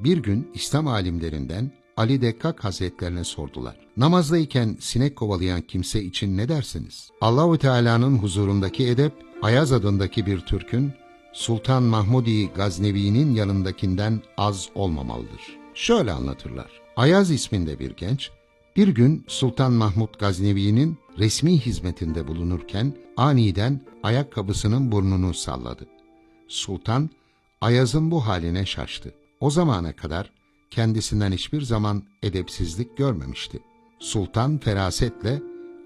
Bir gün İslam alimlerinden Ali Dekkak Hazretlerine sordular. Namazdayken sinek kovalayan kimse için ne dersiniz? Allahu Teala'nın huzurundaki edep, Ayaz adındaki bir Türk'ün Sultan Mahmudi Gaznevi'nin yanındakinden az olmamalıdır. Şöyle anlatırlar. Ayaz isminde bir genç, bir gün Sultan Mahmud Gaznevi'nin resmi hizmetinde bulunurken aniden ayakkabısının burnunu salladı. Sultan Ayaz'ın bu haline şaştı. O zamana kadar kendisinden hiçbir zaman edepsizlik görmemişti. Sultan ferasetle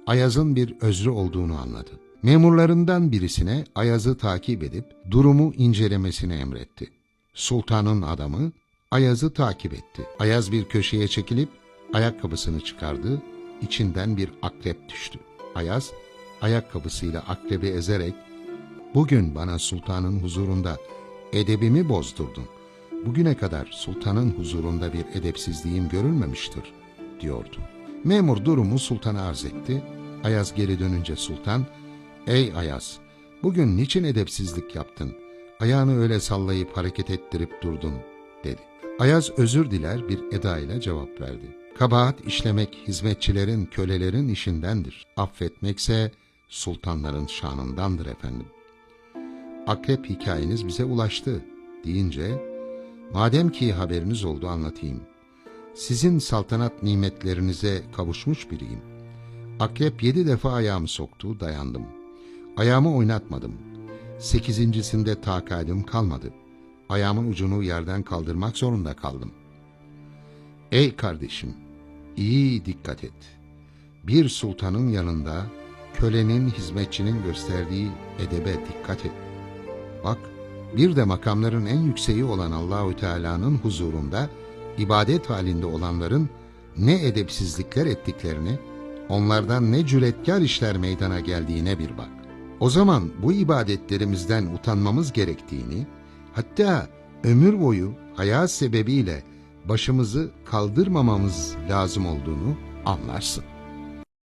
Ayaz'ın bir özrü olduğunu anladı. Memurlarından birisine Ayaz'ı takip edip durumu incelemesini emretti. Sultanın adamı Ayaz'ı takip etti. Ayaz bir köşeye çekilip ayakkabısını çıkardı. İçinden bir akrep düştü. Ayaz ayakkabısıyla akrebi ezerek Bugün bana sultanın huzurunda edebimi bozdurdun. Bugüne kadar sultanın huzurunda bir edepsizliğim görülmemiştir, diyordu. Memur durumu sultana arz etti. Ayaz geri dönünce sultan, Ey Ayaz, bugün niçin edepsizlik yaptın? Ayağını öyle sallayıp hareket ettirip durdun, dedi. Ayaz özür diler bir eda ile cevap verdi. Kabahat işlemek hizmetçilerin, kölelerin işindendir. Affetmekse sultanların şanındandır efendim akrep hikayeniz bize ulaştı deyince, madem ki haberiniz oldu anlatayım. Sizin saltanat nimetlerinize kavuşmuş biriyim. Akrep yedi defa ayağımı soktu, dayandım. Ayağımı oynatmadım. Sekizincisinde takatim kalmadı. Ayağımın ucunu yerden kaldırmak zorunda kaldım. Ey kardeşim, iyi dikkat et. Bir sultanın yanında kölenin, hizmetçinin gösterdiği edebe dikkat et. Bak, bir de makamların en yükseği olan Allahü Teala'nın huzurunda ibadet halinde olanların ne edepsizlikler ettiklerini, onlardan ne cüretkar işler meydana geldiğine bir bak. O zaman bu ibadetlerimizden utanmamız gerektiğini, hatta ömür boyu hayat sebebiyle başımızı kaldırmamamız lazım olduğunu anlarsın.